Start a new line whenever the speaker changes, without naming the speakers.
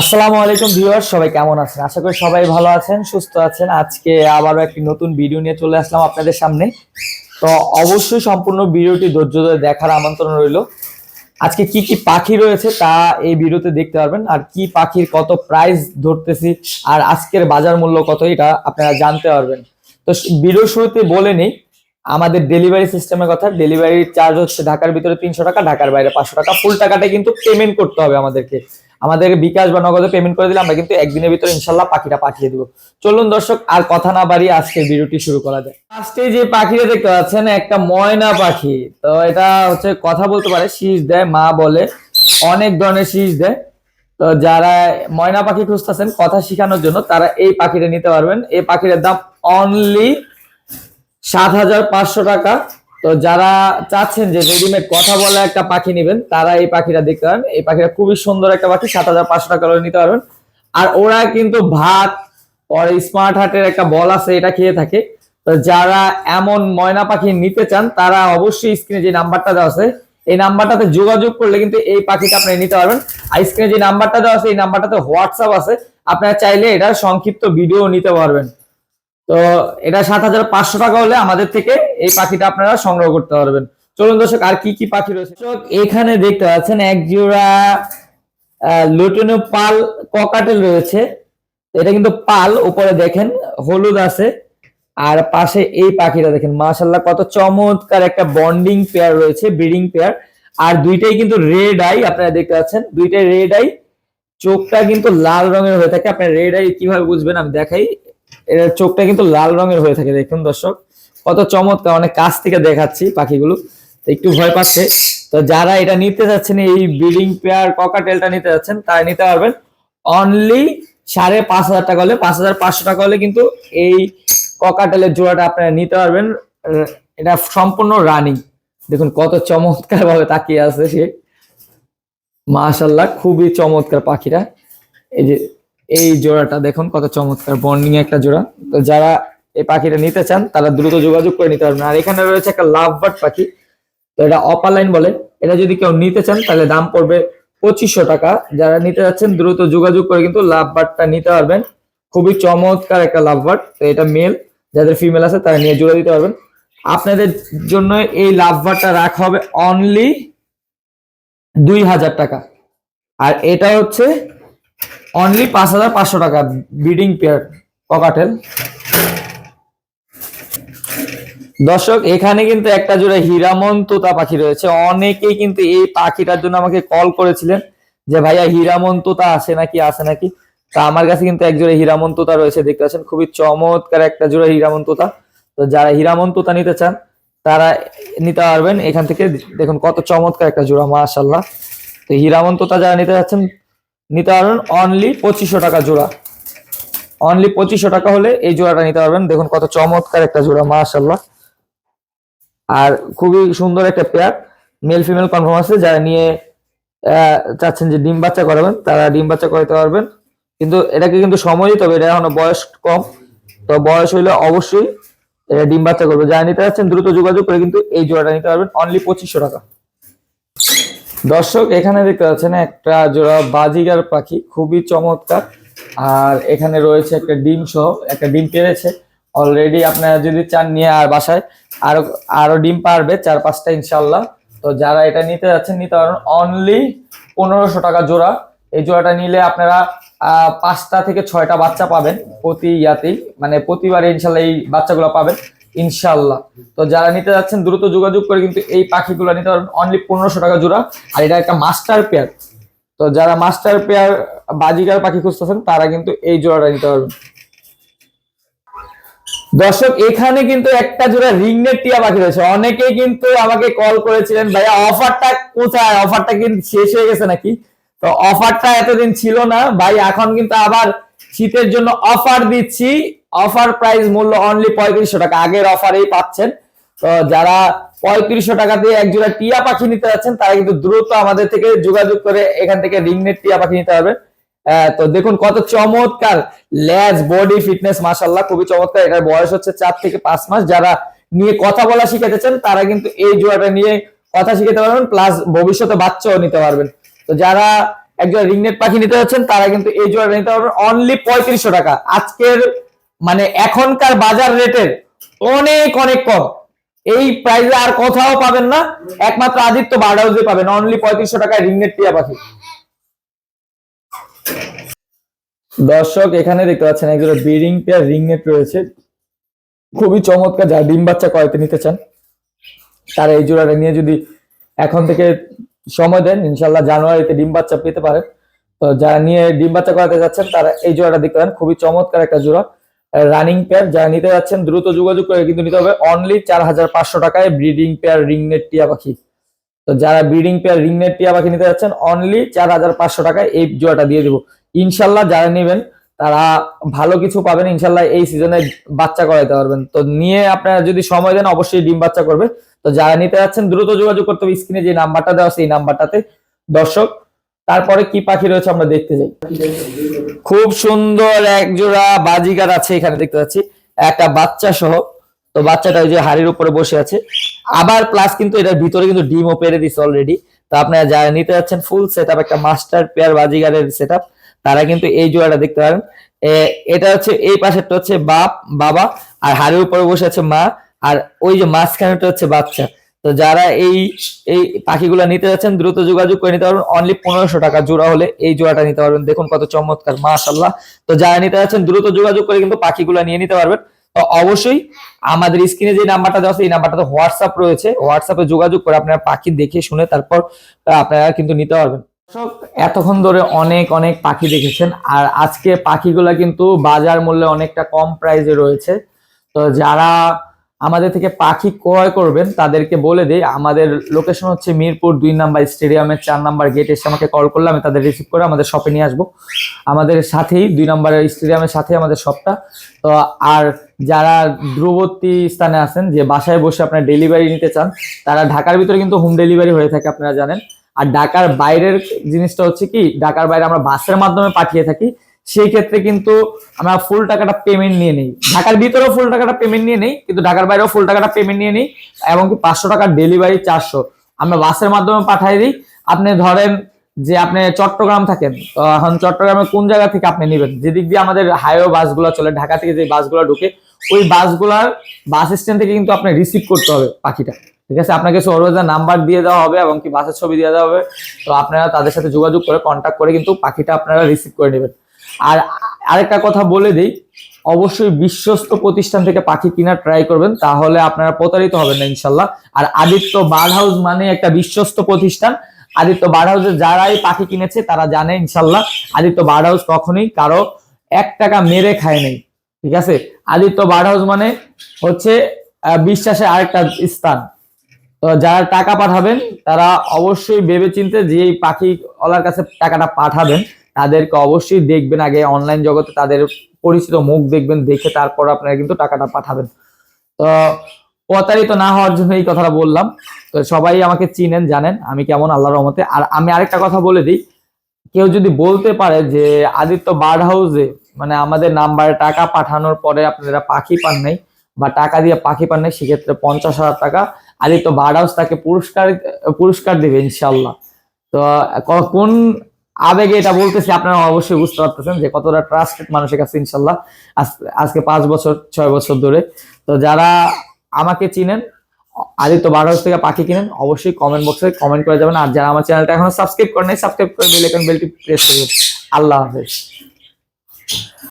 আসসালামু আলাইকুম ভিউয়ার সবাই কেমন আছেন? আশা করি সবাই ভালো আছেন, সুস্থ আছেন। আজকে আবারও একটি নতুন ভিডিও নিয়ে চলে আসলাম আপনাদের সামনে। তো অবশ্যই সম্পূর্ণ ভিডিওটি ধৈর্য ধরে দেখার আমন্ত্রণ রইল। আজকে কি কি পাখি রয়েছে তা এই ভিডিওতে দেখতে পারবেন। আর কি পাখির কত প্রাইস ধরতেছি আর আজকের বাজার মূল্য কত এটা আপনারা জানতে পারবেন। তো ভিডিও শুরুতে বলে নেই, আমাদের ডেলিভারি সিস্টেমের কথা। ডেলিভারি চার্জ হচ্ছে ঢাকার ভিতরে তিনশো টাকা, ঢাকার বাইরে পাঁচশো টাকা। ফুল টাকাটা কিন্তু পেমেন্ট করতে হবে আমাদেরকে। আমাদের বিকাশ বা নগদে পেমেন্ট করে দিলে আমরা কিন্তু একদিনের ভিতরে ইনশাল্লাহ পাখিটা পাঠিয়ে দেবো। চলুন দর্শক, আর কথা না বাড়িয়ে আজকের ভিডিওটি শুরু করা যায় ফার্স্টে যে পাখিটা দেখতে পাচ্ছেন, একটা ময়না পাখি। তো এটা হচ্ছে কথা বলতে পারে, শীষ দেয়, মা বলে, অনেক ধরনের শীষ দেয়। তো যারা ময়না পাখি খুঁজতেছেন, কথা শেখানোর জন্য তারা এই পাখিটা নিতে পারবেন। এই পাখিটার দাম অনলি সাত হাজার পাঁচশো টাকা। তো যারা চাচ্ছেন যে রেডিমেড কথা বলে একটা পাখি নেবেন, তারা এই পাখিটা দেখতে পারেন। এই পাখিটা খুবই সুন্দর একটা পাখি, সাত হাজার পাঁচশো টাকা নিতে পারবেন। আর ওরা কিন্তু ভাত, পরে স্মার্ট হার্টের একটা বল আছে, এটা খেয়ে থাকে। তো যারা এমন ময়না পাখি নিতে চান, তারা অবশ্যই স্ক্রিনে যে নাম্বারটা দেওয়া আছে, এই নাম্বারটাতে যোগাযোগ করলে কিন্তু এই পাখিটা আপনি নিতে পারবেন। আর স্ক্রিনে যে নাম্বারটা দেওয়া আছে, এই নাম্বারটাতে হোয়াটসঅ্যাপ আছে। আপনারা চাইলে এটা সংক্ষিপ্ত ভিডিও নিতে পারবেন। তো এটা সাত হাজার পাঁচশো টাকা হলে আমাদের থেকে এই পাখিটা আপনারা সংগ্রহ করতে পারবেন। চলুন দর্শক, আর কি কি পাখি রয়েছে? এখানে দেখতে পাচ্ছেন এক জোড়া লুটিনো পাল ককাটেল রয়েছে। এটা কিন্তু পাল, উপরে দেখেন হলুদ আছে। আর পাশে এই পাখিটা দেখেন মাশাল্লাহ কত চমৎকার একটা বন্ডিং পেয়ার রয়েছে ব্রিডিং পেয়ার আর দুইটাই কিন্তু রেড আই আপনারা দেখতে পাচ্ছেন, দুইটাই রেড আই চোখটা কিন্তু লাল রঙের হয়ে থাকে, আপনার রেড আই কীভাবে বুঝবেন আমি দেখাই। এর চোখটা কিন্তু লাল রঙের হয়ে থাকে, দেখুন দর্শক। কত চমৎকার, অনেক কাছ থেকে দেখাচ্ছি পাখিগুলো। একটু ভয় পাচ্ছে। তো যারা এটা নিতে যাচ্ছেন, এই ব্রিডিং পেয়ার, ককাটেলটা নিতে যাচ্ছেন, তারা নিতে পারবেন। অনলি সাড়ে পাঁচ হাজার টাকা হলে, পাঁচ হাজার পাঁচশো টাকা হলে কিন্তু এই ককাটেলের জোড়াটা আপনারা নিতে পারবেন। এটা সম্পূর্ণ রানিং। দেখুন কত চমৎকার ভাবে তাকিয়ে আছে সে। মাশাল্লাহ খুবই চমৎকার পাখিরা এই যে এই জোড়াটা দেখুন, কত চমৎকার বন্ডিং একটা জোড়া। তো যারা এই পাখিটা নিতে চান, তারা দ্রুত যোগাযোগ করে নিতে পারবেন। আর এখানে রয়েছে একটা লাভ বার্ড পাখি। তো এটা অপালাইন বলে। এটা যদি কেউ নিতে চান, তাহলে দাম পড়বে পঁচিশশো টাকা। যারা নিতে যাচ্ছেন, দ্রুত যোগাযোগ করে কিন্তু লাভ বার্ডটা নিতে পারবেন। খুবই চমৎকার একটা লাভ বার্ড তো এটা মেল যাদের ফিমেল আছে, তারা নিয়ে জোড়া দিতে পারবেন। আপনাদের জন্য এই লাভ বার্ডটা রাখা হবে অনলি দুই হাজার টাকা। আর এটা হচ্ছে অনলি পাঁচ হাজার পাঁচশো টাকা ব্রিডিং পেয়ার ককাটেল। দর্শক, এখানে কিন্তু একটা জোড়া হীরামন তোতা পাখি রয়েছে। অনেকেই কিন্তু এই পাখিটার জন্য আমাকে কল করেছিলেন যে, ভাইয়া হীরামন তোতা আছে নাকি? আছে নাকি? তা আমার কাছে কিন্তু এক জোড়া হীরামন তোতা রয়েছে, দেখতে পাচ্ছেন। খুবই চমৎকার একটা জোড়া হীরামন তোতা তো যারা হীরামন তোতা নিতে চান, তারা নিতে পারবেন। এখান থেকে দেখুন কত চমৎকার একটা জোড়া মাশাল্লাহ তো হীরামন তোতা যারা নিতে যাচ্ছেন নিতে পারবেন অনলি পঁচিশশো টাকা জোড়া। অনলি পঁচিশশো টাকা হলে এই জোড়াটা নিতে পারবেন। দেখুন কত চমৎকার একটা জোড়া মাশাল্লাহ আর খুবই সুন্দর একটা পেয়ার মেল ফিমেল কনফার্ম আছে। যারা নিয়ে চাচ্ছেন যে ডিম বাচ্চা করাবেন, তারা ডিম বাচ্চা করাতে পারবেন। কিন্তু এটাকে কিন্তু সময় দিতে হবে এটা এখনও বয়স কম। তো বয়স হইলে অবশ্যই এটা ডিম বাচ্চা করবে। যারা নিতে যাচ্ছেন দ্রুত যোগাযোগ করে কিন্তু এই জোড়াটা নিতে পারবেন। অনলি পঁচিশশো টাকা। দর্শক, এখানে দেখতে পাচ্ছেন একটা জোড়া বাজিগার পাখি, খুবই চমৎকার। আর এখানে রয়েছে একটা ডিম সহ, একটা ডিম পেরেছে। অলরেডি আপনারা যদি চান নিয়ে আর বাসায়, আরও আরও ডিম পারবে চার পাঁচটা ইনশাল্লাহ তো যারা এটা নিতে যাচ্ছেন, নিতে পারেন অনলি পনেরোশো টাকা জোড়া। এই জোড়াটা নিলে আপনারা পাঁচটা থেকে ছয়টা বাচ্চা পাবেন প্রতি ইয়াতেই। মানে প্রতিবারে ইনশাল্লাহ এই বাচ্চাগুলো পাবেন। ইনশাল্লাহ তো যারা নিতে যাচ্ছেন, দ্রুত যোগাযোগ করে কিন্তু এই পাখিগুলো নিতে পারবেন। অনলি পনেরোশো টাকা জোড়া। আর এটা একটা মাস্টার পেয়ার তো যারা মাস্টার পেয়ার বাজিকার পাখি খুঁজতেছেন, তারা কিন্তু এই জোড়াটা নিতে পারবেন। দর্শক, এখানে কিন্তু একটা জোড়া রিংনেট টিয়া পাখি রয়েছে। অনেকেই কিন্তু আমাকে কল করেছিলেন, ভাইয়া অফারটা কোথায়? অফারটা কিন্তু শেষ হয়ে গেছে নাকি? তো অফারটা এতদিন ছিল না। ভাই, এখন কিন্তু আবার শীতের জন্য অফার দিচ্ছি। অফার প্রাইস মূল্য অনলি পঁয়ত্রিশশো টাকা। আগের অফারেই পাচ্ছেন। তো যারা পঁয়ত্রিশশো টাকা দিয়ে এক জোড়া টিয়া পাখি নিতে যাচ্ছেন, তারা কিন্তু দ্রুত আমাদের থেকে যোগাযোগ করে এখান থেকে রিংনেট টিয়া পাখি নিতে পারবেন। তো দেখুন কত চমৎকার ল্যাজ বডি, ফিটনেস মাসাল্লাহ খুবই চমৎকার। এটার বয়স হচ্ছে চার থেকে পাঁচ মাস। যারা নিয়ে কথা বলা শিখাতে চান, তারা কিন্তু এই জোড়াটা নিয়ে কথা শিখাতে পারবেন প্লাস ভবিষ্যতে বাচ্চাও নিতে পারবেন। তো যারা একজন রিংনেট পাখি নিতে যাচ্ছেন, তারা কিন্তু এই জোড়া নিতে পারবেন অনলি পঁয়ত্রিশশো টাকা। আজকের মানে এখনকার বাজার রেটের অনেক অনেক কম। এই প্রাইসে আর কোথাও পাবেন না। একমাত্র আদিত্য বার্ড হাউসে পাবেন অনলি পঁয়ত্রিশশো টাকায় রিংনেট টিয়া পাখি। দর্শক, এখানে দেখতে পাচ্ছেন একজন ব্রিডিং পেয়ার রিংনেট রয়েছে। খুবই চমৎকার যা ডিম বাচ্চা করাতে নিতে চান, তারা এই জোড়াটা নিয়ে যদি এখন থেকে সময় দেন, ইনশাল্লাহ জানুয়ারিতে ডিম বাচ্চা পেতে পারেন। তো যারা নিয়ে ডিম বাচ্চা করাতে যাচ্ছেন, তারা এই জোড়াটা দেখতে পারেন, খুবই চমৎকার একটা জোড়া। রানিং পেয়ার যারা নিতে যাচ্ছেন, দ্রুত যোগাযোগ করে কিন্তু নিতে হবে। অনলি চার হাজার পাঁচশো টাকায় ব্রিডিং পেয়ার রিংনেট টিয়া পাখি। তো যারা ব্রিডিং পেয়ার রিংনেট টিয়া পাখি নিতে যাচ্ছেন অনলি চার হাজার পাঁচশো টাকায় এই জোড়াটা দিয়ে দিব। ইনশাল্লাহ যারা নেবেন তারা ভালো কিছু পাবেন, ইনশাল্লাহ এই সিজনে বাচ্চা করাইতে পারবেন। তো নিয়ে আপনারা যদি সময় দেন, অবশ্যই ডিম বাচ্চা করবে। তো যারা নিতে যাচ্ছেন, দ্রুত যোগাযোগ করতে হবে স্ক্রিনে যে নাম্বারটা দেওয়া এই নাম্বারটাতে। দর্শক, তারপরে কি পাখি রয়েছে আমরা দেখতে যাই। খুব সুন্দর এক জোড়া বাজিগার আছে এখানে দেখতে পাচ্ছি। একটা বাচ্চা সহ। তো বাচ্চাটা ওই যে হাড়ির উপরে বসে আছে। আবার প্লাস কিন্তু এটার ভিতরে কিন্তু ডিমও পেরে দিচ্ছে অলরেডি তো আপনারা যারা নিতে যাচ্ছেন ফুল সেট একটা মাস্টার পেয়ার বাজিগারের সেট তারা কিন্তু এই জোড়াটা দেখতে পারেন। এটা হচ্ছে, এই পাশেরটা হচ্ছে বাপ, বাবা, আর হাড়ির উপরে বসে আছে মা, আর ওই যে মাঝখানেটা হচ্ছে বাচ্চা। তো যারা এই এই পাখিগুলো নিতে যাচ্ছেন, দ্রুত যোগাযোগ করে নিতে পারবেন। অনলি পনেরোশো টাকা জোড়া হলে এই জোড়াটা নিতে পারবেন। দেখুন কত চমৎকার মাশাল্লাহ তো যারা নিতে যাচ্ছেন, দ্রুত যোগাযোগ করে কিন্তু পাখিগুলো নিয়ে নিতে পারবেন। তো অবশ্যই আমাদের স্ক্রিনে যে নাম্বারটা দেওয়া আছে, এই নাম্বারটাতে হোয়াটসঅ্যাপ রয়েছে। হোয়াটসঅ্যাপে যোগাযোগ করে আপনারা পাখি দেখে শুনে তারপর আপনারা কিন্তু নিতে পারবেন। দর্শক, এতক্ষণ ধরে অনেক অনেক পাখি দেখেছেন আর আজকে পাখিগুলা কিন্তু বাজার মূল্যে অনেকটা কম প্রাইসে রয়েছে। তো যারা আমাদের থেকে পাখি ক্রয় করবেন তাদেরকে বলে দিই আমাদের লোকেশন হচ্ছে মিরপুর দুই নাম্বার স্টেডিয়ামের চার নাম্বার গেট এসে আমাকে কল করলে আমি তাদের রিসিভ করে আমাদের শপে নিয়ে আসব। আমাদের সাথেই দুই নাম্বার স্টেডিয়ামের সাথে আমাদের শপটা। তো আর যারা দূরবর্তী স্থানে আছেন যে বাসায় বসে আপনার ডেলিভারি নিতে চান তারা ঢাকার ভিতরে কিন্তু হোম ডেলিভারি হয়ে থাকে আপনারা জানেন। আর ঢাকার বাইরের জিনিসটা হচ্ছে কি, ঢাকার বাইরে আমরা বাসের মাধ্যমে পাঠিয়ে থাকি, সেই ক্ষেত্রে কিন্তু আমরা ফুল টাকাটা পেমেন্ট নিয়ে নিই। ঢাকার ভিতরেও ফুল টাকাটা পেমেন্ট নিয়ে নেই, কিন্তু ঢাকার বাইরেও ফুল টাকাটা পেমেন্ট নিয়ে নিই, এবং কি পাঁচশো টাকার ডেলিভারি চারশো। আমরা বাসের মাধ্যমে পাঠিয়ে দিই। আপনি ধরেন যে আপনি চট্টগ্রাম থাকেন এখন চট্টগ্রামে কোন জায়গা থেকে আপনি নেবেন? যেদিক দিয়ে আমাদের হাইওয়ে বাসগুলো চলে, ঢাকা থেকে যে বাসগুলো ঢুকে ওই বাসগুলার বাস স্ট্যান্ড থেকে কিন্তু আপনি রিসিভ করতে হবে পাখিটা। ঠিক আছে? আপনাকে সরোজা নাম্বার দিয়ে দেওয়া হবে এবং কি বাসের ছবি দিয়ে দেওয়া হবে। তো আপনারা তাদের সাথে যোগাযোগ করে কন্ট্যাক্ট করে কিন্তু পাখিটা আপনারা রিসিভ করে নেবেন। আর আরেকটা কথা বলে দেই, অবশ্যই বিশ্বস্ত প্রতিষ্ঠান থেকে পাখি কেনার ট্রাই করবেন, তাহলে আপনারা প্রতারিত হবেন না ইনশাল্লাহ। আর আদিত্য বার্ড হাউস মানে একটা বিশ্বস্ত প্রতিষ্ঠান। আদিত্য বার্ড হাউসে যারাই পাখি কিনেছে, তারা জানে ইনশাল্লাহ। আদিত্য বার্ড হাউস কখনোই কারও এক টাকা মেরে খায় নেই। ঠিক আছে? আদিত্য বার্ড হাউস মানে হচ্ছে বিশ্বাসের আরেকটা স্থান। তো যারা টাকা পাঠাবেন, তারা অবশ্যই ভেবে চিনতে যে পাখি ওলার কাছে টাকাটা পাঠাবেন, তাদেরকে অবশ্যই দেখবেন আগে অনলাইন জগতে, তাদের পরিচিত মুখ দেখবেন, দেখে তারপর আপনারা কিন্তু টাকাটা পাঠাবেন। তো প্রতারিত না হওয়ার জন্য এই কথাটা বললাম। তো সবাই আমাকে চিনেন, জানেন আমি কেমন আল্লাহর রহমতে। আর আমি আরেকটা কথা বলে দিই, কেউ যদি বলতে পারে যে আদিত্য বার্ড হাউসে মানে আমাদের নাম্বারে টাকা পাঠানোর পরে আপনারা পাখি পান নাই, বা টাকা দিয়ে পাখি পান নাই, সেক্ষেত্রে পঞ্চাশ হাজার টাকা আদিত্য বার্ড হাউস তাকে পুরস্কার পুরস্কার দেবে ইনশাল্লাহ তো কোন আবেগে এটা বলতেছি আপনারা অবশ্যই বুঝতে পারতেছেন যে কতটা ট্রাস্টেড মানুষের কাছে ইনশাল্লাহ আজ- আজকে পাঁচ বছর, ছয় বছর ধরে। তো যারা আমাকে চিনেন, আদিত্য বার্ড হাউস থেকে পাখি কিনেন, অবশ্যই কমেন্ট বক্সে কমেন্ট করে যাবেন। আর যারা আমার চ্যানেলটা এখনও সাবস্ক্রাইব করেন নাই সাবস্ক্রাইব করে বেল বেলটি প্রেস করবেন আল্লাহ হাফেজ।